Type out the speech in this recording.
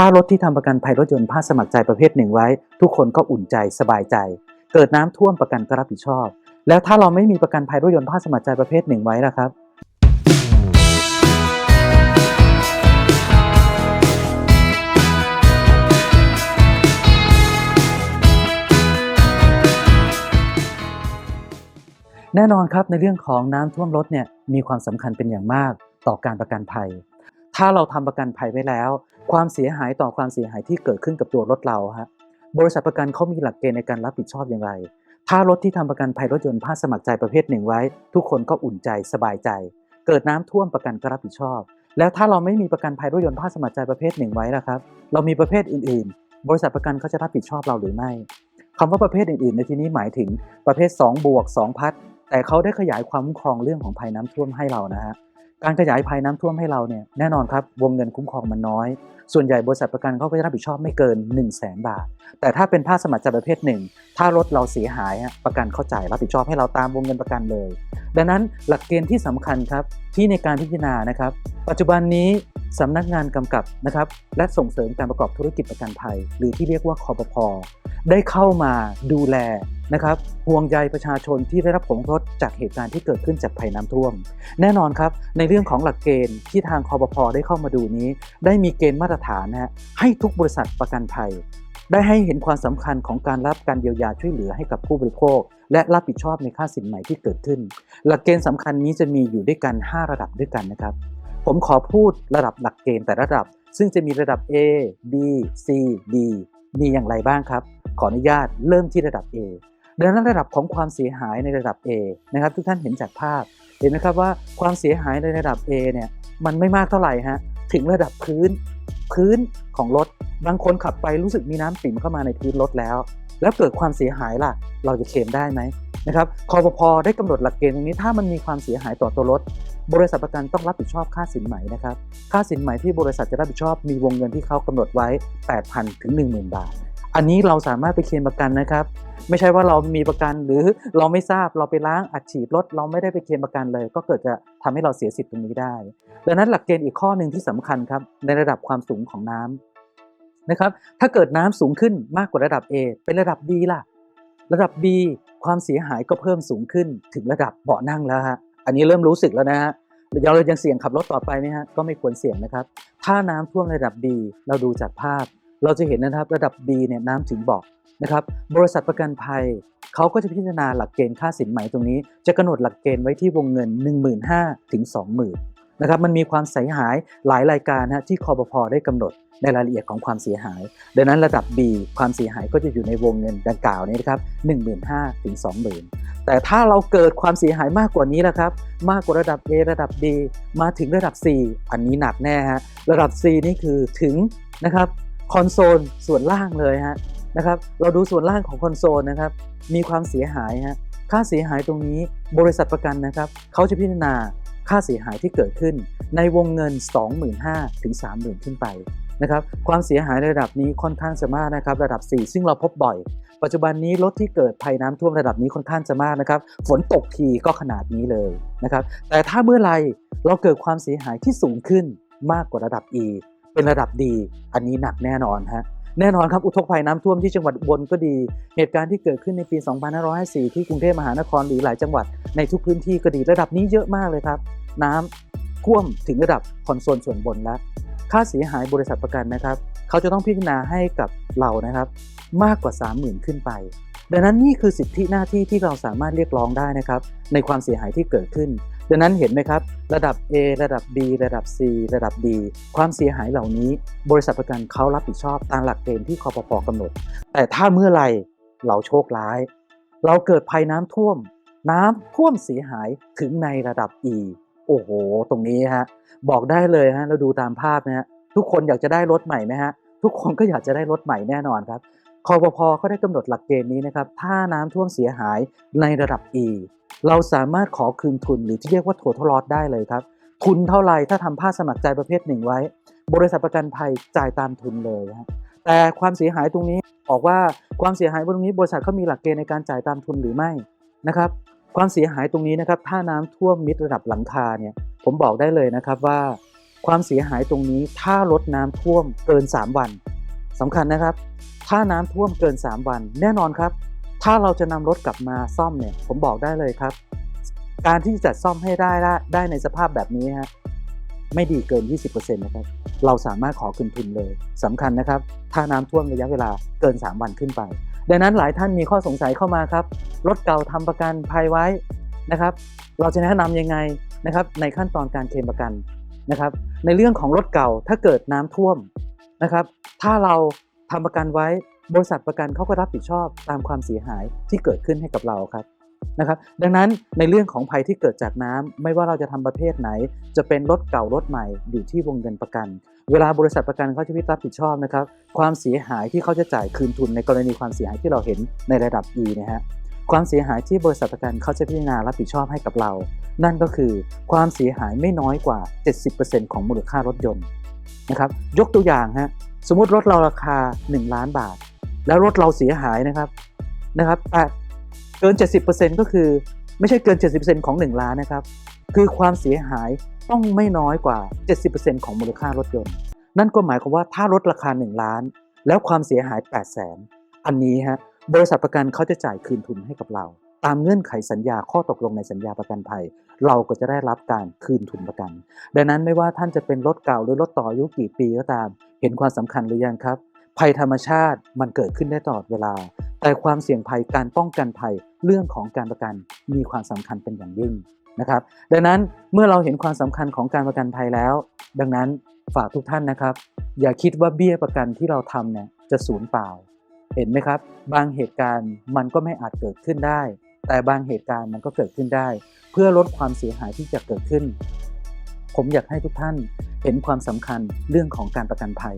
ถ้ารถที่ทำประกันภัยรถยนต์ภาคสมัครใจประเภทหนึ่งไว้ ทุกคนก็อุ่นใจสบายใจ เกิดน้ำท่วมประกันก็รับผิดชอบ แล้วถ้าเราไม่มีประกันภัยรถยนต์ภาคสมัครใจประเภทหนึ่งไว้ล่ะครับแน่นอนครับในเรื่องของน้ำท่วมรถเนี่ยมีความสำคัญเป็นอย่างมากต่อการประกันภัย ถ้าเราทำประกันภัยไว้แล้ว ความเสียหายต่อความเสียหายที่เกิดขึ้นกับตัวรถเราฮะบริษัทประกันเขามีหลักเกณฑ์ในการรับผิดชอบอย่างไร ถ้ารถที่ทำประกันภัยรถยนต์ภาคสมัครใจประเภทหนึ่งไว้ ทุกคนก็อุ่นใจสบายใจ เกิดน้ำท่วมประกันก็รับผิดชอบ แล้วถ้าเราไม่มีประกันภัยรถยนต์ภาคสมัครใจประเภทหนึ่งไว้ล่ะครับเรามีประเภทอื่น ๆ บริษัทประกันเขาจะรับผิดชอบเราหรือไม่คำว่าประเภทอื่น ๆ ในที่นี้หมายถึงประเภท2บวก2พัดแต่เขาได้ขยายความคุ้มครองเรื่องของภัยน้ำท่วมให้เรานะฮะ การขยายภัยน้ำท่วมให้เราเนี่ยแน่นอนครับวงเงินคุ้มครองมันน้อย ส่วนใหญ่บริษัทประกันเขาก็จะรับผิดชอบไม่เกิน 1 0 0 0 0แสนบาท แต่ถ้าเป็นภาคสมัครใจประเภทหนึ่ง ถ้ารถเราเสียหายประกันเข้าจ่ายรับผิดชอบให้เราตามวงเงินประกันเลย ดังนั้นหลักเกณฑ์ที่สำคัญครับที่ในการพิจารณานะครับ ปัจจุบันนี้สำนักงานกำกับนะครับและส่งเสริมการประกอบธุรกิจประกันภัย หรือที่เรียกว่าคอปพได้เข้ามาดูแล นะครับห่วงใยประชาชนที่ได้รับผลกระทบจากเหตุการณ์ที่เกิดขึ้นจากภัยน้ำท่วม แน่นอนครับ ในเรื่องของหลักเกณฑ์ที่ทางคอปพได้เข้ามาดูนี้ ได้มีเกณฑ์มาตรฐานนะฮะให้ทุกบริษัทประกันภัย ได้ให้เห็นความสำคัญของการรับการเยียวยาช่วยเหลือให้กับผู้บริโภค และรับผิดชอบในค่าสินใหม่ที่เกิดขึ้น หลักเกณฑ์สำคัญนี้จะมีอยู่ด้วยกัน 5 ระดับด้วยกันนะครับ ผมขอพูดระดับหลักเกณฑ์แต่ละระดับ ซึ่งจะมีระดับ A B C D มีอย่างไรบ้างครับ ขออนุญาตเริ่มที่ระดับ A ดังนั้นระดับของความเสียหายในระดับ A นะครับทุกท่านเห็นจากภาพ เห็นไหมครับว่าความเสียหายในระดับ A เนี่ยมันไม่มากเท่าไหร่ฮะถึงระดับพื้นพื้นของรถบางคนขับไปรู้สึกมีน้ำปิ่มเข้ามาในพื้นรถแล้ว แล้วเกิดความเสียหายล่ะ เราจะเคลมได้ไหมนะครับคอปพได้กำหนดหลักเกณฑ์ตรงนี้ถ้ามันมีความเสียหายต่อตัวรถ บริษัทประกันต้องรับผิดชอบค่าสินไหมนะครับค่าสินไหมที่บริษัทจะรับผิดชอบมีวงเงินที่เขากำหนดไว้ 8,000 ถึง 10,000 บาท อันนี้เราสามารถไปเคลมประกันนะครับ ไม่ใช่ว่าเรามีประกันหรือเราไม่ทราบเราไปล้างอัดฉีดรถเราไม่ได้ไปเคลมประกันเลย ก็เกิดจะทำให้เราเสียสิทธิ์ตรงนี้ได้ดังนั้นหลักเกณฑ์อีกข้อหนึ่งที่สำคัญครับในระดับความสูงของน้ำนะครับ ถ้าเกิดน้ำสูงขึ้นมากกว่าระดับ A เป็นระดับ B ล่ะ ระดับ B ความเสียหายก็เพิ่มสูงขึ้นถึงระดับเบาะนั่งแล้วฮะอันนี้เริ่มรู้สึกแล้วนะฮะเรายังเสี่ยงขับรถต่อไปไหมฮะก็ไม่ควรเสี่ยงนะครับ ถ้าน้ำท่วมระดับ B เราดูจากภาพ เราจะเห็นนะครับระดับ B เนี่ยน้ำถึงบาะนะครับบริษัทประกันภัยเขาก็จะพิจารณาหลักเกณฑ์ค่าสินไหมตรงนี้ จะกำหนดหลักเกณฑ์ไว้ที่วงเงิน 15,000ถึง20,000นะครับมันมีความเสียหายหลายรายการนะที่คอปพอได้กำหนดในรายละเอียดของความเสียหาย ดังนั้นระดับ B ความเสียหายก็จะอยู่ในวงเงินดังกล่าวนี้นะครับ15,000ถึง20,000 แต่ถ้าเราเกิดความเสียหายมากกว่านี้แล้วครับ มากกว่าระดับ A ระดับ D มาถึงระดับ C อันนี้หนักแน่ฮะ ระดับ C นี่คือถึงนะครับ คอนโซลส่วนล่างเลยฮะนะครับ เราดูส่วนล่างของคอนโซลนะครับ มีความเสียหายฮะค่าเสียหายตรงนี้บริษัทประกันนะครับเขาจะพิจารณาค่าเสียหายที่เกิดขึ้น ในวงเงิน 25,000ถึง30,000 ขึ้นไปนะครับความเสียหายระดับนี้ค่อนข้างจะมากนะครับระดับ 4 ซึ่งเราพบบ่อย ปัจจุบันนี้รถที่เกิดภัยน้ำท่วมระดับนี้ค่อนข้างจะมากนะครับฝนตกทีก็ขนาดนี้เลยนะครับแต่ถ้าเมื่อไรเราเกิดความเสียหายที่สูงขึ้นมากกว่าระดับ E เป็นระดับดี อันนี้หนักแน่นอนฮะแน่นอนครับอุทกภัยน้ำท่วมที่จังหวัดบลก็ดี เหตุการณ์ที่เกิดขึ้นในปี 2554 ที่กรุงเทพมหานครหรือหลายจังหวัดในทุกพื้นที่ก็ดีระดับนี้เยอะมากเลยครับ น้ำท่วมถึงระดับคอนโซลส่วนบนแล้วค่าเสียหายบริษัทประกันนะครับ เขาจะต้องพิจารณาให้กับเรานะครับ มากกว่า 30,000 ขึ้นไป ดังนั้นนี่คือสิทธิหน้าที่ที่เราสามารถเรียกร้องได้นะครับ ในความเสียหายที่เกิดขึ้น ดังนั้นเห็นไหมครับ ระดับ A ระดับ B ระดับ C ระดับ D ความเสียหายเหล่านี้ บริษัทประกันเขารับผิดชอบตามหลักเกณฑ์ที่คอปพกำหนด แต่ถ้าเมื่อไหรเราโชคร้าย เราเกิดภัยน้ำท่วม น้ำท่วมเสียหายถึงในระดับ E โอ้โห ตรงนี้ฮะบอกได้เลยฮะเราดูตามภาพนะฮะทุกคนอยากจะได้รถใหม่ไหมฮะทุกคนก็อยากจะได้รถใหม่แน่นอนครับคอปพเขาได้กำหนดหลักเกณฑ์นี้นะครับถ้าน้ำท่วมเสียหายในระดับ E เราสามารถขอคืนทุนหรือที่เรียกว่าถัวทลอดได้เลยครับ ทุนเท่าไรถ้าทำภาคสมัครใจประเภทหนึ่งไว้ บริษัทประกันภัยจ่ายตามทุนเลยฮะแต่ความเสียหายตรงนี้บอกว่าความเสียหายตรงนี้บริษัทเขามีหลักเกณฑ์ในการจ่ายตามทุนหรือไม่นะครับความเสียหายตรงนี้นะครับถ้าน้ำท่วมมิดระดับหลังคาเนี่ยผมบอกได้เลยนะครับว่า ความเสียหายตรงนี้ถ้ารถน้ำท่วมเกิน 3 วันสำคัญนะครับ ถ้าน้ำท่วมเกิน 3 วัน แน่นอนครับ ถ้าเราจะนำรถกลับมาซ่อมเนี่ย ผมบอกได้เลยครับ การที่จะซ่อมให้ได้ได้ในสภาพแบบนี้ฮะไม่ดีเกิน 20%นะครับ เราสามารถขอคืนทุนเลยสำคัญนะครับ ถ้าน้ำท่วมระยะเวลาเกิน 3 วันขึ้นไป ดังนั้นหลายท่านมีข้อสงสัยเข้ามาครับ รถเก่าทำประกันภัยไว้นะครับ เราจะแนะนำยังไงนะครับ ในขั้นตอนการเคลมประกันนะครับ ในเรื่องของรถเก่าถ้าเกิดน้ำท่วมนะครับ ถ้าเราทำประกันไว้ บริษัทประกันเขาก็รับผิดชอบตามความเสียหายที่เกิดขึ้นให้กับเราครับนะครับดังนั้นในเรื่องของภัยที่เกิดจากน้ำไม่ว่าเราจะทำประเภทไหน จะเป็นรถเก่ารถใหม่อยู่ที่วงเงินประกัน เวลาบริษัทประกันเขาจะพิจรับผิดชอบนะครับความเสียหายที่เขาจะจ่ายคืนทุนในกรณีความเสียหายที่เราเห็นในระดับ E นะฮะความเสียหายที่บริษัทประกันเขาจะพิจารณารับผิดชอบให้กับเรา นั่นก็คือความเสียหายไม่น้อยกว่า 70%ของมูลค่ารถยนต์นะครับยกตัวอย่างฮะสมมติรถเราราคา 1 ล้านบาท แล้วรถเราเสียหายนะครับนะครับแต่เกิน 70%ก็คือไม่ใช่เกิน 70%ของ 1 ล้านนะครับ คือความเสียหายต้องไม่น้อยกว่า 70%ของมูลค่ารถยนต์ นั่นก็หมายความว่าถ้ารถราคา 1 ล้าน แล้วความเสียหาย 8 0 0แสนอันนี้ฮะบริษัทประกันเขาจะจ่ายคืนทุนให้กับเรา ตามเงื่อนไขสัญญาข้อตกลงในสัญญาประกันภัย เราก็จะได้รับการคืนทุนประกัน ดังนั้นไม่ว่าท่านจะเป็นรถเก่าหรือรถต่ออายุกี่ปีก็ตาม เห็นความสำคัญหรือยังครับ ภัยธรรมชาติมันเกิดขึ้นได้ตลอดเวลา แต่ความเสี่ยงภัยการป้องกันภัยเรื่องของการประกันมีความสำคัญเป็นอย่างยิ่งนะครับ ดังนั้นเมื่อเราเห็นความสำคัญของการประกันภัยแล้ว ดังนั้นฝากทุกท่านนะครับ อย่าคิดว่าเบี้ยประกันที่เราทำเนี่ยจะสูญเปล่า เห็นไหมครับ บางเหตุการณ์มันก็ไม่อาจเกิดขึ้นได้ แต่บางเหตุการณ์มันก็เกิดขึ้นได้ เพื่อลดความเสียหายที่จะเกิดขึ้น ผมอยากให้ทุกท่านเห็นความสำคัญเรื่องของการประกันภัย